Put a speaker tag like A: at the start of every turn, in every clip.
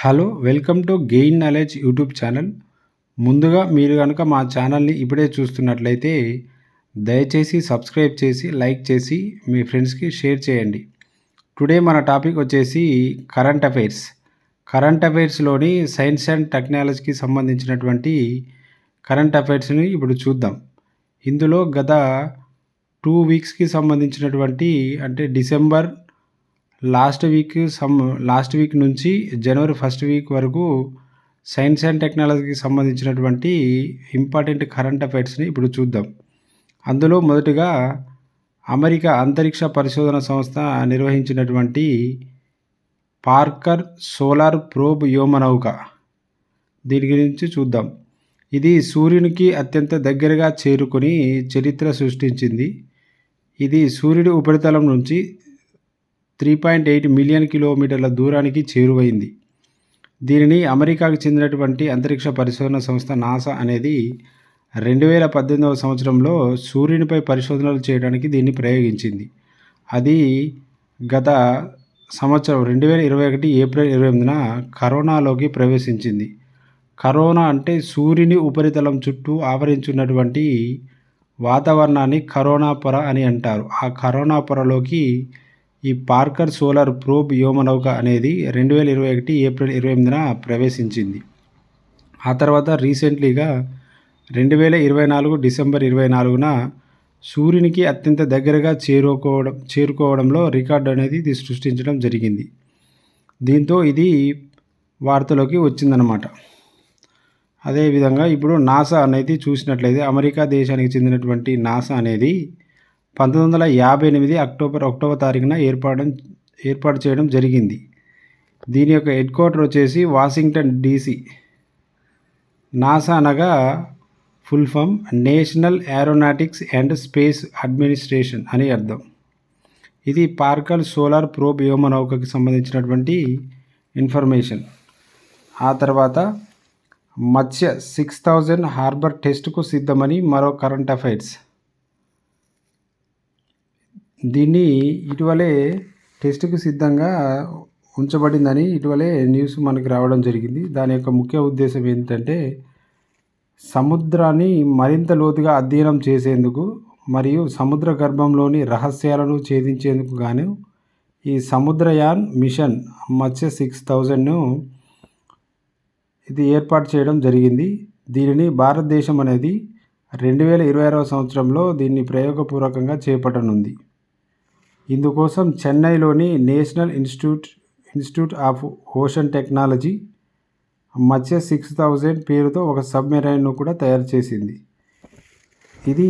A: Hello welcome to gain knowledge YouTube channel ముందుగా మీరు కనుక మా ఛానల్ని ఇప్పుడే చూస్తున్నట్లయితే దయచేసి సబ్స్క్రైబ్ చేసి లైక్ చేసి మీ ఫ్రెండ్స్కి షేర్ చేయండి. టుడే మన టాపిక్ వచ్చేసి కరెంట్ అఫైర్స్ కరెంట్ అఫైర్స్లోని సైన్స్ అండ్ టెక్నాలజీకి సంబంధించినటువంటి కరెంట్ అఫైర్స్ని ఇప్పుడు చూద్దాం. ఇందులో గత టూ వీక్స్కి సంబంధించినటువంటి అంటే December last week some last week నుంచి జనవరి ఫస్ట్ వీక్ వరకు సైన్స్ అండ్ టెక్నాలజీకి సంబంధించినటువంటి ఇంపార్టెంట్ కరెంట్ అఫైర్స్ని ఇప్పుడు చూద్దాం. అందులో మొదటిగా అమెరికా అంతరిక్ష పరిశోధన సంస్థ నిర్వహించినటువంటి పార్కర్ సోలార్ ప్రోబ్ యోమనౌక. దీని గురించి చూద్దాం. ఇది సూర్యునికి అత్యంత దగ్గరగా చేరుకొని చరిత్ర సృష్టించింది. ఇది సూర్యుడి ఉపరితలం నుంచి త్రీ పాయింట్ ఎయిట్ మిలియన్ కిలోమీటర్ల దూరానికి చేరువైంది. దీనిని అమెరికాకు చెందినటువంటి అంతరిక్ష పరిశోధన సంస్థ నాసా అనేది రెండు వేల పద్దెనిమిదవ సంవత్సరంలో సూర్యునిపై పరిశోధనలు చేయడానికి దీన్ని ప్రయోగించింది. అది గత సంవత్సరం రెండు వేల ఇరవై ఒకటి ఏప్రిల్ ఇరవై ఎనిమిదిన కరోనాలోకి ప్రవేశించింది. కరోనా అంటే సూర్యుని ఉపరితలం చుట్టూ ఆవరించున్నటువంటి వాతావరణాన్ని కరోనా పొర అని అంటారు. ఆ కరోనా పొరలోకి ఈ పార్కర్ సోలార్ ప్రోబ్ వ్యోమనౌక అనేది రెండు వేల ఇరవై ఒకటి ఏప్రిల్ ఇరవై ఎనిమిదిన ప్రవేశించింది. ఆ తర్వాత రీసెంట్లీగా రెండు వేల ఇరవై నాలుగు డిసెంబర్ ఇరవై నాలుగున సూర్యునికి అత్యంత దగ్గరగా చేరుకోవడం చేరుకోవడంలో రికార్డు అనేది ఇది సృష్టించడం జరిగింది. దీంతో ఇది వార్తలోకి వచ్చిందనమాట అదేవిధంగా ఇప్పుడు నాసా అనేది చూసినట్లయితే అమెరికా దేశానికి చెందినటువంటి నాసా అనేది పంతొమ్మిది వందల యాభై ఎనిమిది అక్టోబర్ ఒకటవ తారీఖున ఏర్పాటు ఏర్పాటు చేయడం జరిగింది. దీని యొక్క హెడ్ క్వార్టర్ వచ్చేసి వాషింగ్టన్ డీసీ. నాసా అనగా full form national aeronautics and space administration అని అర్థం. ఇది పార్కల్ సోలార్ ప్రోబ్ వ్యోమనౌకకి సంబంధించినటువంటి ఇన్ఫర్మేషన్. ఆ తర్వాత మత్స్య సిక్స్ థౌజండ్ హార్బర్ టెస్ట్కు సిద్ధమని మరో కరెంట్ అఫైర్స్. దీన్ని ఇటీవలే టెస్టుకు సిద్ధంగా ఉంచబడిందని ఇటీవలే న్యూస్ మనకి రావడం జరిగింది. దాని యొక్క ముఖ్య ఉద్దేశం ఏంటంటే సముద్రాన్ని మరింత లోతుగా అధ్యయనం చేసేందుకు మరియు సముద్ర గర్భంలోని రహస్యాలను ఛేదించేందుకు గాను ఈ సముద్రయాన్ మిషన్ మత్స్య సిక్స్ థౌజండ్ను ఇది ఏర్పాటు చేయడం జరిగింది. దీనిని భారతదేశం అనేది రెండు వేల ఇరవై ఆరవ సంవత్సరంలో దీన్ని ప్రయోగపూర్వకంగా చేపట్టనుంది. ఇందుకోసం చెన్నైలోని national institute institute of ocean technology Matsya six thousand పేరుతో ఒక సబ్మెరైన్ను కూడా తయారు చేసింది. ఇది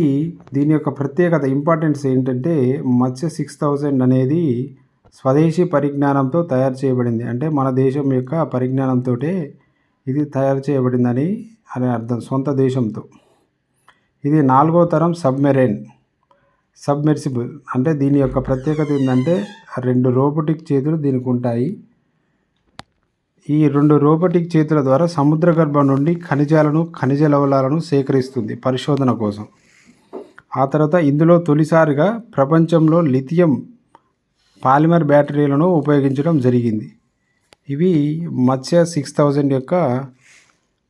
A: దీని యొక్క ప్రత్యేకత ఇంపార్టెన్స్ ఏంటంటే మత్స్య సిక్స్ థౌజండ్ అనేది స్వదేశీ పరిజ్ఞానంతో తయారు చేయబడింది. అంటే మన దేశం యొక్క పరిజ్ఞానంతో ఇది తయారు చేయబడిందని అనే అర్థం సొంత దేశంతో. ఇది నాలుగో తరం సబ్మెరైన్. సబ్మెర్సిబుల్ అంటే దీని యొక్క ప్రత్యేకత ఏంటంటే రెండు రోబోటిక్ చేతులు దీనికి ఉంటాయి. ఈ రెండు రోబోటిక్ చేతుల ద్వారా సముద్ర గర్భం నుండి ఖనిజాలను ఖనిజ లవణాలను సేకరిస్తుంది పరిశోధన కోసం. ఆ తర్వాత ఇందులో తొలిసారిగా ప్రపంచంలో లిథియం పాలిమర్ బ్యాటరీలను ఉపయోగించడం జరిగింది. ఇవి మత్స్య సిక్స్ థౌజండ్ యొక్క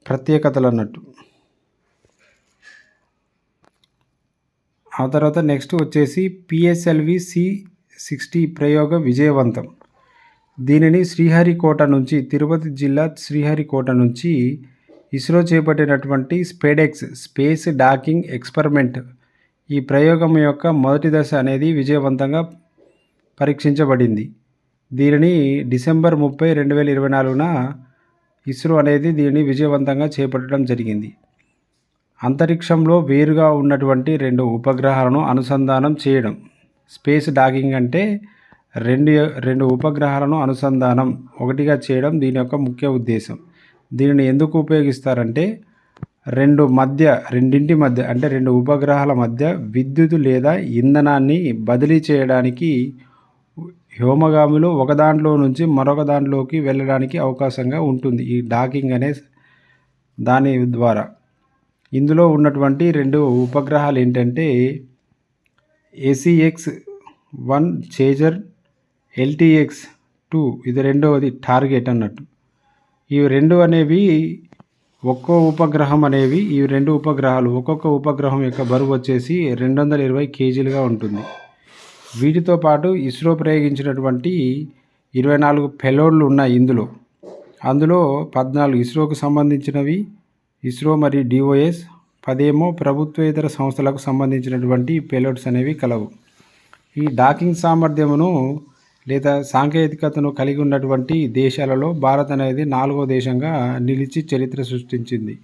A: ప్రత్యేకతలు అన్నట్టు. ఆ తర్వాత నెక్స్ట్ వచ్చేసి పిఎస్ఎల్వి సి సిక్స్టీ ప్రయోగం విజయవంతం. దీనిని శ్రీహరికోట నుంచి తిరుపతి జిల్లా శ్రీహరికోట నుంచి ఇస్రో చేపట్టినటువంటి స్పేడెక్స్ స్పేస్ డాకింగ్ ఎక్స్పెరిమెంట్ ఈ ప్రయోగం యొక్క మొదటి దశ అనేది విజయవంతంగా పరీక్షించబడింది. దీనిని డిసెంబర్ ముప్పై రెండు వేల ఇరవై నాలుగున ఇస్రో అనేది దీనిని విజయవంతంగా చేపట్టడం జరిగింది. అంతరిక్షంలో వేరుగా ఉన్నటువంటి రెండు ఉపగ్రహాలను అనుసంధానం చేయడం. స్పేస్ డాగింగ్ అంటే రెండు రెండు ఉపగ్రహాలను అనుసంధానం ఒకటిగా చేయడం దీని యొక్క ముఖ్య ఉద్దేశం. దీనిని ఎందుకు ఉపయోగిస్తారంటే రెండు మధ్య రెండింటి మధ్య అంటే రెండు ఉపగ్రహాల మధ్య విద్యుత్ లేదా ఇంధనాన్ని బదిలీ చేయడానికి హ్యోమగాములు ఒక దాంట్లో నుంచి మరొక దాంట్లోకి వెళ్ళడానికి అవకాశంగా ఉంటుంది. ఈ డాకింగ్ అనే దాని ద్వారా. ఇందులో ఉన్నటువంటి రెండు ఉపగ్రహాలు ఏంటంటే ACX one chaser LTX two ఇది రెండవది టార్గెట్ అన్నట్టు. ఇవి రెండు అనేవి ఒక్కో ఉపగ్రహం అనేవి ఈ రెండు ఉపగ్రహాలు ఒక్కొక్క ఉపగ్రహం యొక్క బరువు వచ్చేసి రెండు వందల ఇరవై కేజీలుగా ఉంటుంది. వీటితో పాటు ఇస్రో ప్రయోగించినటువంటి ఇరవై నాలుగు పెలోడ్లు ఉన్నాయి ఇందులో. అందులో పద్నాలుగు ఇస్రోకు సంబంధించినవి ఇస్రో మరియు డిఓఎస్ పదేమో ప్రభుత్వేతర సంస్థలకు సంబంధించినటువంటి పేలోడ్స్ అనేవి కలవు. ఈ డాకింగ్ సామర్థ్యమును లేదా సాంకేతికతను కలిగి ఉన్నటువంటి దేశాలలో భారత్ అనేది నాలుగో దేశంగా నిలిచి చరిత్ర సృష్టించింది.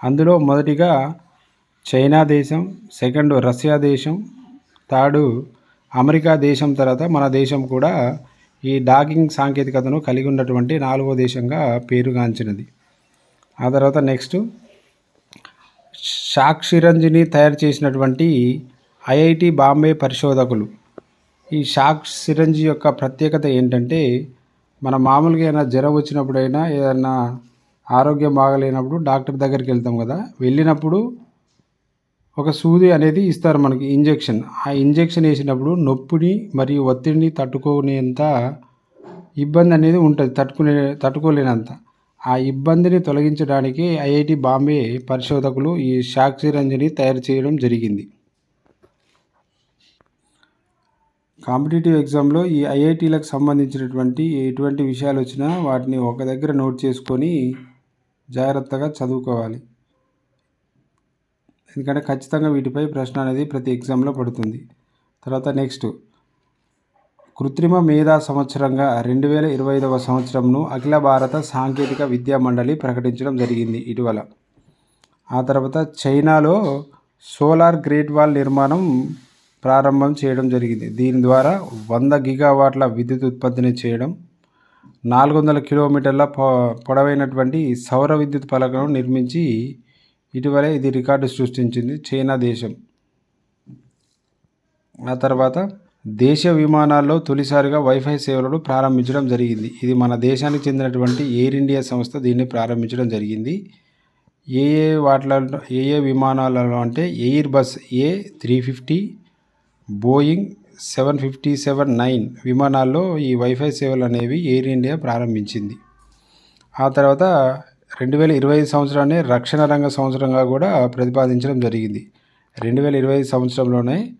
A: అందులో మొదటిగా చైనా దేశం సెకండ్ రష్యా దేశం థర్డ్ అమెరికా దేశం తర్వాత మన దేశం కూడా ఈ డాకింగ్ సాంకేతికతను కలిగి ఉన్నటువంటి నాలుగో దేశంగా పేరుగాంచినది. ఆ తర్వాత నెక్స్ట్ షాక్షిరంజిని తయారు చేసినటువంటి ఐఐటి బాంబే పరిశోధకులు. ఈ షాక్ సిరంజి యొక్క ప్రత్యేకత ఏంటంటే మన మామూలుగా ఏదైనా జ్వరం వచ్చినప్పుడైనా ఏదైనా ఆరోగ్యం బాగలేనప్పుడు డాక్టర్ దగ్గరికి వెళ్తాం కదా. వెళ్ళినప్పుడు ఒక సూది అనేది ఇస్తారు మనకి ఇంజెక్షన్. ఆ ఇంజెక్షన్ వేసినప్పుడు నొప్పిని మరియు ఒత్తిడిని తట్టుకునేంత ఇబ్బంది అనేది ఉంటుంది తట్టుకునే తట్టుకోలేనంత. ఆ ఇబ్బందిని తొలగించడానికి ఐఐటి బాంబే పరిశోధకులు ఈ సాక్షి సిరంజిని తయారు చేయడం జరిగింది. కాంపిటేటివ్ ఎగ్జామ్లో ఈ ఐఐటీలకు సంబంధించినటువంటి ఎటువంటి విషయాలు వచ్చినా వాటిని ఒక దగ్గర నోట్ చేసుకొని జాగ్రత్తగా చదువుకోవాలి. ఎందుకంటే ఖచ్చితంగా వీటిపై ప్రశ్న అనేది ప్రతి ఎగ్జామ్లో పడుతుంది. తర్వాత నెక్స్ట్ కృత్రిమ మేధా సంవత్సరంగా రెండు వేల ఇరవై ఐదవ సంవత్సరంను అఖిల భారత సాంకేతిక విద్యా మండలి ప్రకటించడం జరిగింది. ఇటీవల ఆ తర్వాత చైనాలో సోలార్ గ్రేట్ వాల్ నిర్మాణం ప్రారంభం చేయడం జరిగింది. దీని ద్వారా వంద గిగావాట్ల విద్యుత్ ఉత్పత్తిని చేయడం నాలుగు వందల కిలోమీటర్ల పొడవైనటువంటి సౌర విద్యుత్ పలకను నిర్మించి ఇటీవలే ఇది రికార్డు సృష్టించింది చైనా దేశం. ఆ తర్వాత దేశ విమానాల్లో తొలిసారిగా వైఫై సేవలను ప్రారంభించడం జరిగింది. ఇది మన దేశానికి చెందినటువంటి ఎయిర్ ఇండియా సంస్థ దీన్ని ప్రారంభించడం జరిగింది. ఏ ఏ వాటిలో ఏ ఏ విమానాలలో అంటే airbus A three fifty Boeing seven fifty seven nine విమానాల్లో ఈ వైఫై సేవలు అనేవి ఎయిర్ ఇండియా ప్రారంభించింది. ఆ తర్వాత రెండు వేల ఇరవై ఐదు సంవత్సరాన్ని రక్షణ రంగ సంవత్సరంగా కూడా ప్రతిపాదించడం జరిగింది. రెండు వేల ఇరవై ఐదు సంవత్సరంలోనే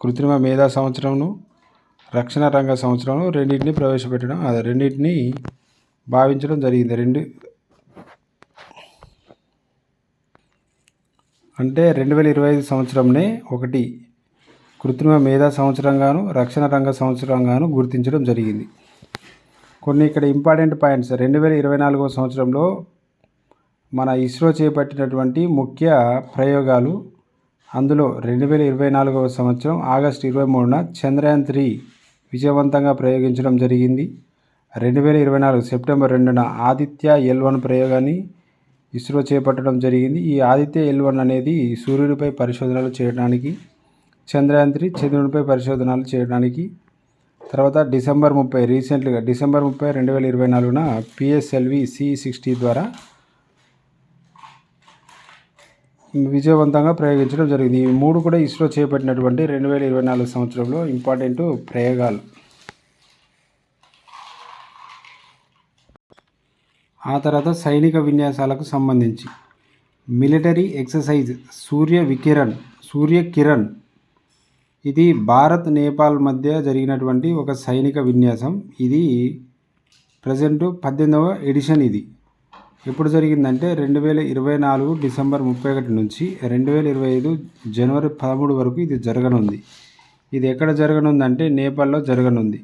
A: కృత్రిమ మేధా సంవత్సరంను రక్షణ రంగ సంవత్సరంను రెండింటిని ప్రవేశపెట్టడం అదే రెండింటిని భావించడం జరిగింది. రెండు అంటే రెండు వేల ఇరవై ఐదు సంవత్సరంనే ఒకటి కృత్రిమ మేధా సంవత్సరంగాను రక్షణ రంగ సంవత్సరంగాను గుర్తించడం జరిగింది. కొన్ని ఇక్కడ ఇంపార్టెంట్ పాయింట్స్. రెండు వేల ఇరవై నాలుగవ సంవత్సరంలో మన ఇస్రో చేపట్టినటువంటి ముఖ్య ప్రయోగాలు అందులో రెండు వేల ఇరవై నాలుగవ సంవత్సరం ఆగస్టు ఇరవై మూడున చంద్రయాన్ త్రీ విజయవంతంగా ప్రయోగించడం జరిగింది. రెండు వేల ఇరవై నాలుగు సెప్టెంబర్ రెండున ఆదిత్య ఎల్ వన్ ప్రయోగాన్ని ఇస్రో చేపట్టడం జరిగింది. ఈ ఆదిత్య ఎల్ వన్ అనేది సూర్యుడిపై పరిశోధనలు చేయడానికి చంద్రయాన్ త్రీ చంద్రునిపై పరిశోధనలు చేయడానికి. తర్వాత డిసెంబర్ ముప్పై రీసెంట్గా డిసెంబర్ ముప్పై రెండు వేల ఇరవై నాలుగున పిఎస్ఎల్వి సి సిక్స్టీ ద్వారా విజయవంతంగా ప్రయోగించడం జరిగింది. ఈ మూడు కూడా ఇస్రో చేపట్టినటువంటి రెండు వేల ఇరవై నాలుగు సంవత్సరంలో ఇంపార్టెంట్ ప్రయోగాలు. ఆ తర్వాత సైనిక విన్యాసాలకు సంబంధించి మిలిటరీ ఎక్సర్సైజ్ సూర్య వికిరణ్ సూర్య కిరణ్. ఇది భారత్ నేపాల్ మధ్య జరిగినటువంటి ఒక సైనిక విన్యాసం. ఇది ప్రజెంట్ పద్దెనిమిదవ ఎడిషన్ ఇది. ఎప్పుడు జరిగిందంటే రెండు వేల ఇరవై నాలుగు డిసెంబర్ ముప్పై ఒకటి నుంచి రెండు వేల ఇరవై ఐదు జనవరి పదమూడు వరకు ఇది జరగనుంది. ఇది ఎక్కడ జరగనుందంటే నేపాల్లో జరగనుంది.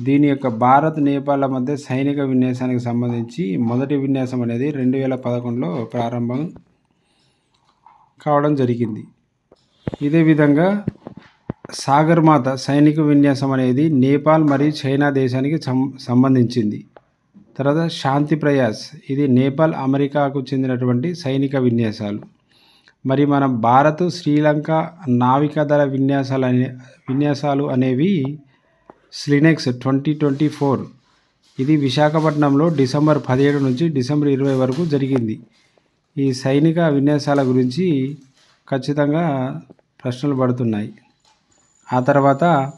A: దీని యొక్క భారత్ నేపాల్ మధ్య సైనిక విన్యాసానికి సంబంధించి మొదటి విన్యాసం అనేది రెండు వేల పదకొండులో ప్రారంభం కావడం జరిగింది. ఇదే విధంగా సాగర్మాత సైనిక విన్యాసం అనేది నేపాల్ మరియు చైనా దేశానికి సం సంబంధించింది. తర్వాత శాంతి ప్రయాస్. ఇది నేపాల్ అమెరికాకు చెందినటువంటి సైనిక విన్యాసాలు. మరి మన భారత్ శ్రీలంక నావికాదళ విన్యాసాలు అనే విన్యాసాలు అనేవి స్లినెక్స్ ట్వంటీ ట్వంటీ ఫోర్. ఇది విశాఖపట్నంలో డిసెంబర్ పదిహేడు నుంచి డిసెంబర్ ఇరవై వరకు జరిగింది. ఈ సైనిక విన్యాసాల గురించి ఖచ్చితంగా ప్రశ్నలు పడుతున్నాయి. ఆ తర్వాత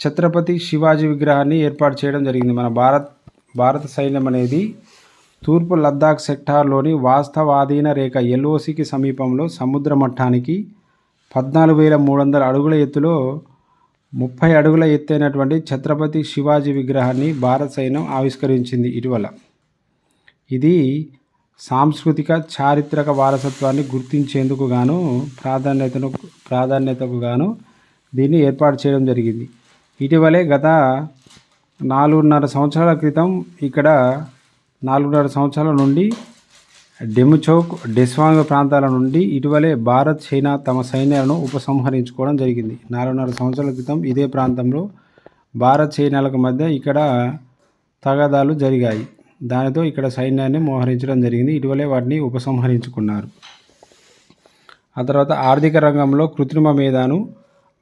A: ఛత్రపతి శివాజీ విగ్రహాన్ని ఏర్పాటు చేయడం జరిగింది. మన భారత్ భారత సైన్యం అనేది తూర్పు లద్దాఖ్ సెక్టార్లోని వాస్తవాధీన రేఖ ఎల్ఓసికి సమీపంలో సముద్ర మట్టానికి పద్నాలుగు వేల మూడు వందల అడుగుల ఎత్తులో ముప్పై అడుగుల ఎత్తైనటువంటి ఛత్రపతి శివాజీ విగ్రహాన్ని భారత సైన్యం ఆవిష్కరించింది ఇటీవల. ఇది సాంస్కృతిక చారిత్రక వారసత్వాన్ని గుర్తించేందుకు గాను ప్రాధాన్యతను ప్రాధాన్యతకు గాను దీన్ని ఏర్పాటు చేయడం జరిగింది. ఇటీవలే గత నాలుగున్నర సంవత్సరాల క్రితం ఇక్కడ నాలుగున్నర సంవత్సరాల నుండి డెముచౌక్ డెస్వాంగ్ ప్రాంతాల నుండి ఇటీవలే భారత్ చైనా తమ సైన్యాలను ఉపసంహరించుకోవడం జరిగింది. నాలుగున్నర సంవత్సరాల క్రితం ఇదే ప్రాంతంలో భారత్ చైనాలకు మధ్య ఇక్కడ తగాదాలు జరిగాయి. దానితో ఇక్కడ సైన్యాన్ని మోహరించడం జరిగింది. ఇటీవలే వాటిని ఉపసంహరించుకున్నారు. ఆ తర్వాత ఆర్థిక రంగంలో కృత్రిమ మేధాను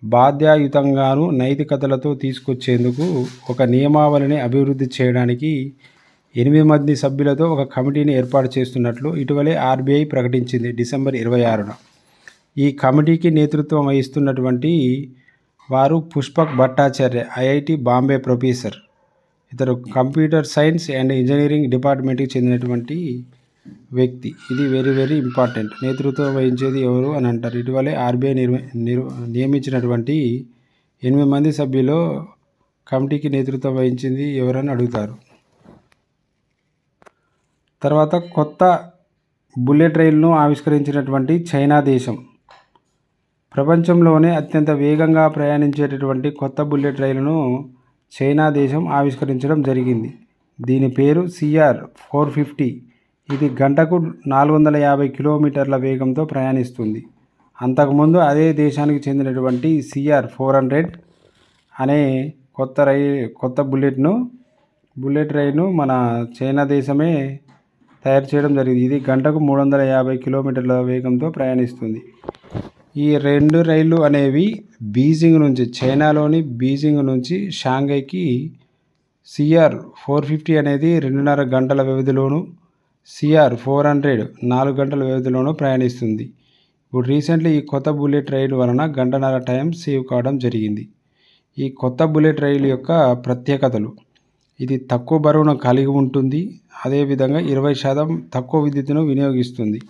A: బాధ్యాయుతంగాను నైతికతలతో తీసుకొచ్చేందుకు ఒక నియమావళిని అభివృద్ధి చేయడానికి ఎనిమిది మంది సభ్యులతో ఒక కమిటీని ఏర్పాటు చేస్తున్నట్లు ఇటీవలే ఆర్బీఐ ప్రకటించింది డిసెంబర్ ఇరవై ఆరున. ఈ కమిటీకి నేతృత్వం వహిస్తున్నటువంటి వారు పుష్పక్ భట్టాచార్య ఐఐటి బాంబే ప్రొఫెసర్. ఇతరు కంప్యూటర్ సైన్స్ అండ్ ఇంజనీరింగ్ డిపార్ట్మెంట్కి చెందినటువంటి వ్యక్తి. ఇది వెరీ వెరీ ఇంపార్టెంట్ నేతృత్వం వహించేది ఎవరు అని అంటారు. ఇటీవలే ఆర్బీఐ నిర్మ నియమించినటువంటి ఎనిమిది మంది సభ్యులు కమిటీకి నేతృత్వం వహించింది ఎవరని అడుగుతారు. తర్వాత కొత్త బుల్లెట్ రైలును ఆవిష్కరించినటువంటి చైనా దేశం. ప్రపంచంలోనే అత్యంత వేగంగా ప్రయాణించేటటువంటి కొత్త బుల్లెట్ రైలును చైనా దేశం ఆవిష్కరించడం జరిగింది. దీని పేరు సిఆర్ ఫోర్ ఫిఫ్టీ. ఇది గంటకు నాలుగు వందల యాభై కిలోమీటర్ల వేగంతో ప్రయాణిస్తుంది. అంతకుముందు అదే దేశానికి చెందినటువంటి సిఆర్ ఫోర్ హండ్రెడ్ అనే కొత్త రై కొత్త బుల్లెట్ను బుల్లెట్ రైలు మన చైనా దేశమే తయారు చేయడం జరిగింది. ఇది గంటకు మూడు వందల యాభై కిలోమీటర్ల వేగంతో ప్రయాణిస్తుంది. ఈ రెండు రైళ్ళు అనేవి బీజింగ్ నుంచి చైనాలోని బీజింగ్ నుంచి షాంఘైకి సిఆర్ ఫోర్ ఫిఫ్టీ అనేది రెండున్నర గంటల వ్యవధిలోను సిఆర్ ఫోర్ హండ్రెడ్ నాలుగు గంటల వ్యవధిలోనూ ప్రయాణిస్తుంది. ఇప్పుడు రీసెంట్లీ ఈ కొత్త బుల్లెట్ రైలు వలన గంటన్నర టైం సేవ్ కావడం జరిగింది. ఈ కొత్త బుల్లెట్ రైలు యొక్క ప్రత్యేకతలు. ఇది తక్కువ బరువును కలిగి ఉంటుంది. అదేవిధంగా ఇరవై శాతం తక్కువ విద్యుత్తును వినియోగిస్తుంది.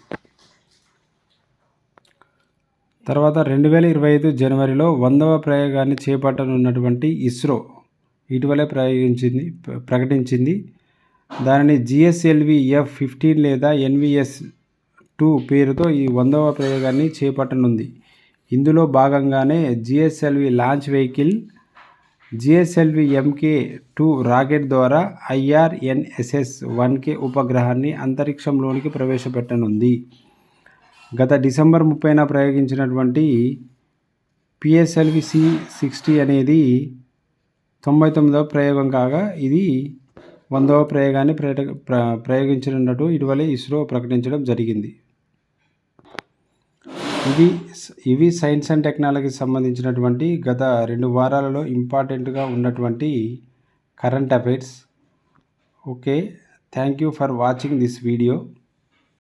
A: తర్వాత రెండు వేల ఇరవై ఐదు జనవరిలో వందవ ప్రయోగాన్ని చేపట్టనున్నటువంటి ఇస్రో ఇటీవలే ప్రయోగించింది ప్రకటించింది. దానిని జిఎస్ఎల్వి ఎఫ్ ఫిఫ్టీన్ లేదా ఎన్విఎస్ టూ పేరుతో ఈ వందవ ప్రయోగాన్ని చేపట్టనుంది. ఇందులో భాగంగానే GSLV launch vehicle GSLV MK two rocket ద్వారా ఐఆర్ఎన్ఎస్ఎస్ వన్ కే ఉపగ్రహాన్ని అంతరిక్షంలోనికి ప్రవేశపెట్టనుంది. గత డిసెంబర్ ముప్పైన ప్రయోగించినటువంటి పిఎస్ఎల్వి సి సిక్స్టీ అనేది తొంభై తొమ్మిదవ ప్రయోగం కాగా ఇది వందవ ప్రయోగాన్ని ప్రయోగించినట్టు ఇటీవలే ఇస్రో ప్రకటించడం జరిగింది. ఇవి ఇవి సైన్స్ అండ్ టెక్నాలజీకి సంబంధించినటువంటి గత రెండు వారాలలో ఇంపార్టెంట్గా ఉన్నటువంటి current affairs. Okay thank you for watching this video.